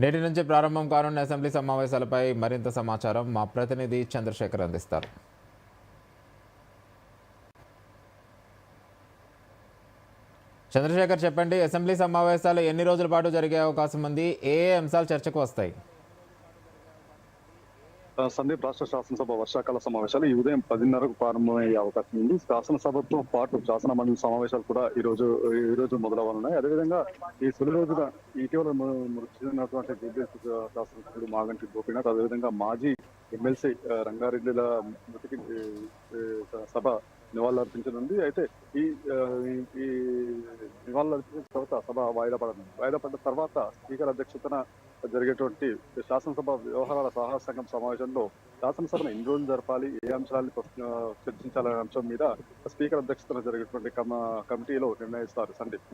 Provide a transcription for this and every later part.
నేటి నుంచి ప్రారంభం కానున్న అసెంబ్లీ సమావేశాలపై మరింత సమాచారం మా ప్రతినిధి చంద్రశేఖర్ అందిస్తారు. చంద్రశేఖర్ చెప్పండి అసెంబ్లీ సమావేశాలు ఎన్ని రోజుల పాటు జరిగే అవకాశం ఉంది? ఏ ఏ అంశాలు చర్చకు వస్తాయి? సందీప్ రాష్ట్ర శాసనసభ వర్షాకాల సమావేశాలు ఈ ఉదయం పదిన్నరకు ప్రారంభమయ్యే అవకాశం ఉంది. శాసనసభతో పాటు శాసన మండలి సమావేశాలు కూడా ఈ రోజు ఈ రోజు మొదలవనున్నాయి అదేవిధంగా ఈ తొలి రోజున ఇటీవల మ- మృతి చెందినటువంటి బీజేపీ శాసనసభ్యుడు మాగంటి గోపీనాథ్ అదేవిధంగా మాజీ ఎమ్మెల్సీ రంగారెడ్డిల మృతికి సభ నివాళులర్పించనుంది. అయితే ఈ ఈ- ఈ నివాళులర్పించిన తర్వాత సభ వాయిదా పడనుంది. వాయిదా పడ్డ తర్వాత స్పీకర్ అధ్యక్షతన జరిగేటువంటి శాసనసభ వ్యవహారాల సహా సంఘం సమావేశంలో శాసనసభను ఎన్ని రోజులు జరపాలి ఏ అంశాలను చర్చించాలనే అంశం మీద స్పీకర్ అధ్యక్షతన జరిగేటువంటి కమ- కమిటీలో నిర్ణయిస్తారు సందీప్.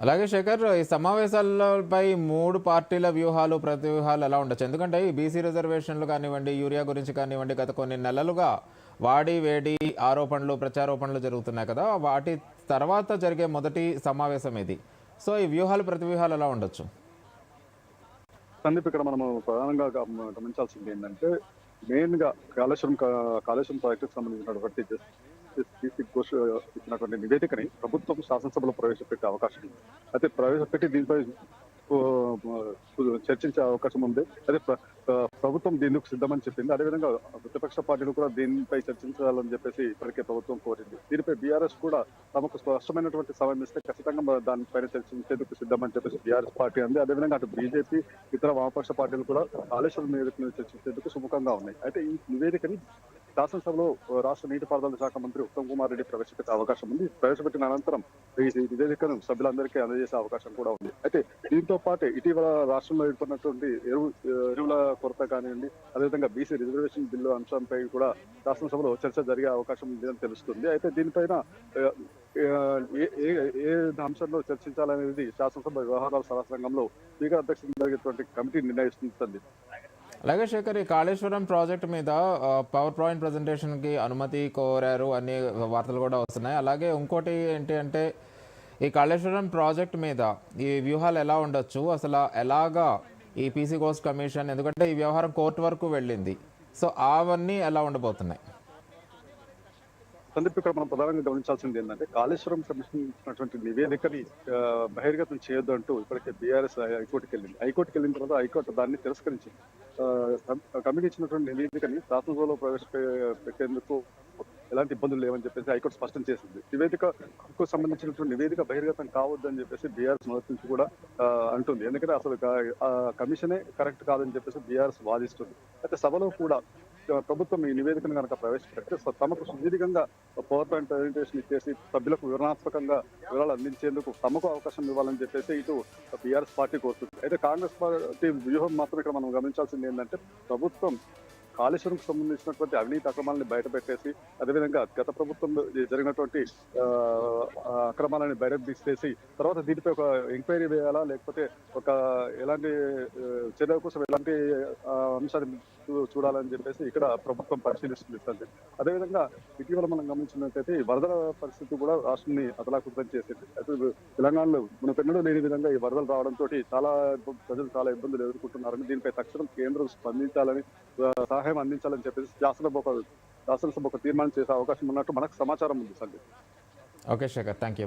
అలాగే శేఖర్ ఈ సమావేశాలపై మూడు పార్టీల వ్యూహాలు ప్రతి వ్యూహాలు ఎలా ఉండొచ్చు? ఎందుకంటే ఈ బీసీ రిజర్వేషన్లు కానివ్వండి యూరియా గురించి కానివ్వండి గత కొన్ని నెలలుగా వాడి వేడి ఆరోపణలు ప్రచారోపణలు జరుగుతున్నాయి కదా వాటి తర్వాత జరిగే మొదటి సమావేశం ఇది సో ఈ వ్యూహాలు ప్రతి వ్యూహాలు ఎలా ఉండొచ్చు? సందీప్ ఇక్కడ మనము ప్రధానంగా గమనించాల్సింది ఏంటంటే మెయిన్గా కాళేశ్వరం కాళేశ్వరం ప్రాజెక్టుకు సంబంధించినటువంటి జస్టిస్ ఘోష్ ఇచ్చినటువంటి నివేదికని ప్రభుత్వం శాసనసభలో ప్రవేశపెట్టే అవకాశం ఉంది. అయితే ప్రవేశపెట్టి దీనిపై చర్చించే అవకాశం ఉంది. అదే ప్రభుత్వం దీనికి సిద్ధమని చెప్పింది. అదేవిధంగా ప్రతిపక్ష పార్టీలు కూడా దీనిపై చర్చించాలని చెప్పేసి ఇప్పటికే ప్రభుత్వం కోరింది. దీనిపై బీఆర్ఎస్ కూడా తమకు స్పష్టమైనటువంటి సమయం ఇస్తే ఖచ్చితంగా దానిపైన చర్చించేందుకు సిద్ధమని చెప్పేసి బీఆర్ఎస్ పార్టీ అంది. అదేవిధంగా అటు బీజేపీ ఇతర వామపక్ష పార్టీలు కూడా కాళేశ్వరం నివేదిక చర్చించేందుకు సుముఖంగా ఉన్నాయి. అయితే ఈ నివేదికని శాసనసభలో రాష్ట్ర నీటిపారుదల శాఖ మంత్రి ఉత్తమ్ కుమార్ రెడ్డి ప్రవేశపెట్టే అవకాశం ఉంది. ప్రవేశపెట్టిన అనంతరం ఈ నివేదికను సభ్యులందరికీ అందజేసే అవకాశం కూడా ఉంది. అయితే దీంతో పాటు ఇటీవల రాష్ట్రంలో ఏర్పడినటువంటి ఎరువు ఎరువుల కొరత కానివ్వండి అదేవిధంగా బీసీ రిజర్వేషన్ బిల్లు అంశంపై కూడా శాసనసభలో చర్చ జరిగే అవకాశం ఉందని తెలుస్తుంది. అయితే దీనిపైన ఏ అంశంలో చర్చించాలనేది శాసనసభ వ్యవహారాల సలహా సంఘంలో స్పీకర్ అధ్యక్షతన జరిగేటువంటి కమిటీ నిర్ణయిస్తుంది. అలాగే శేఖర్ ఈ కాళేశ్వరం ప్రాజెక్ట్ మీద పవర్ పాయింట్ ప్రజెంటేషన్కి అనుమతి కోరారు. అనే వార్తలు కూడా వస్తున్నాయి. అలాగే ఇంకోటి ఏంటి అంటే ఈ కాళేశ్వరం ప్రాజెక్ట్ మీద ఈ వ్యూహాలు ఎలా ఉండొచ్చు? అసలు ఎలాగా ఈ పీసీ కోర్స్ కమిషన్ ఎందుకంటే ఈ వ్యవహారం కోర్టు వరకు వెళ్ళింది. సో అవన్నీ ఎలా ఉండబోతున్నాయి? సందీప్ ఇక్కడ మనం ప్రధానంగా గమనించాల్సింది ఏంటంటే కాళేశ్వరం కమిషన్ ఇచ్చినటువంటి నివేదికని బహిర్గతం చేయొద్దు అంటూ ఇప్పటికే బీఆర్ఎస్ హైకోర్టుకి వెళ్ళింది. హైకోర్టుకి వెళ్ళిన తర్వాత హైకోర్టు దాన్ని తిరస్కరించింది. కమిటీ ఇచ్చినటువంటి నివేదికని శాసనసభలో ప్రవేశపెట్టేందుకు ఎలాంటి ఇబ్బందులు లేవని చెప్పేసి హైకోర్టు స్పష్టం చేసింది. నివేదికకు సంబంధించినటువంటి నివేదిక బహిర్గతం కావద్దని చెప్పేసి బీఆర్ఎస్ మొదటి నుంచి కూడా అంటుంది. ఎందుకంటే అసలు ఆ కమిషనే కరెక్ట్ కాదని చెప్పేసి బీఆర్ఎస్ వాదిస్తుంది. అయితే సభలో కూడా ప్రభుత్వం ఈ నివేదికను కనుక ప్రవేశపెడితే తమకు సుదీర్ఘంగా పవర్ పాయింట్ ప్రజెంటేషన్ ఇచ్చేసి సభ్యులకు వివరణాత్మకంగా వివరాలు అందించేందుకు తమకు అవకాశం ఇవ్వాలని చెప్పేసి ఇటు బీఆర్ఎస్ పార్టీ కోరుతుంది. అయితే కాంగ్రెస్ పార్టీ వ్యూహం మాత్రం ఇక్కడ మనం గమనించాల్సింది ఏంటంటే ప్రభుత్వం కాళేశ్వరంకు సంబంధించినటువంటి అవినీతి అక్రమాలని బయటపెట్టేసి అదేవిధంగా గత ప్రభుత్వం జరిగినటువంటి ఆ, అక్రమాలని బయటకు తీసేసి తర్వాత దీనిపై ఒక ఎంక్వైరీ వేయాలా లేకపోతే ఒక ఎలాంటి చర్య చర్యల కోసం ఎలాంటి అంశాన్ని చూడాలని చెప్పేసి ఇక్కడ ప్రభుత్వం పరిశీలిస్తుంది సందీప్. అదేవిధంగా ఇటీవల మనం గమనించినట్లయితే ఈ వరదల పరిస్థితి కూడా రాష్ట్రాన్ని అతలాకుతలం చేసింది అయితే తెలంగాణలో మన పెన్నడూ లేని విధంగా ఈ వరదలు రావడంతో చాలా ప్రజలు చాలా ఇబ్బందులు ఎదుర్కొంటున్నారని దీనిపై తక్షణం కేంద్రం స్పందించాలని సహాయ సహాయం అందించాలని చెప్పేసి శాసనసభ ఒక శాసనసభ ఒక తీర్మానం చేసే అవకాశం ఉన్నట్టు మనకు సమాచారం ఉంది Sandeep. Okay Shekhar thank you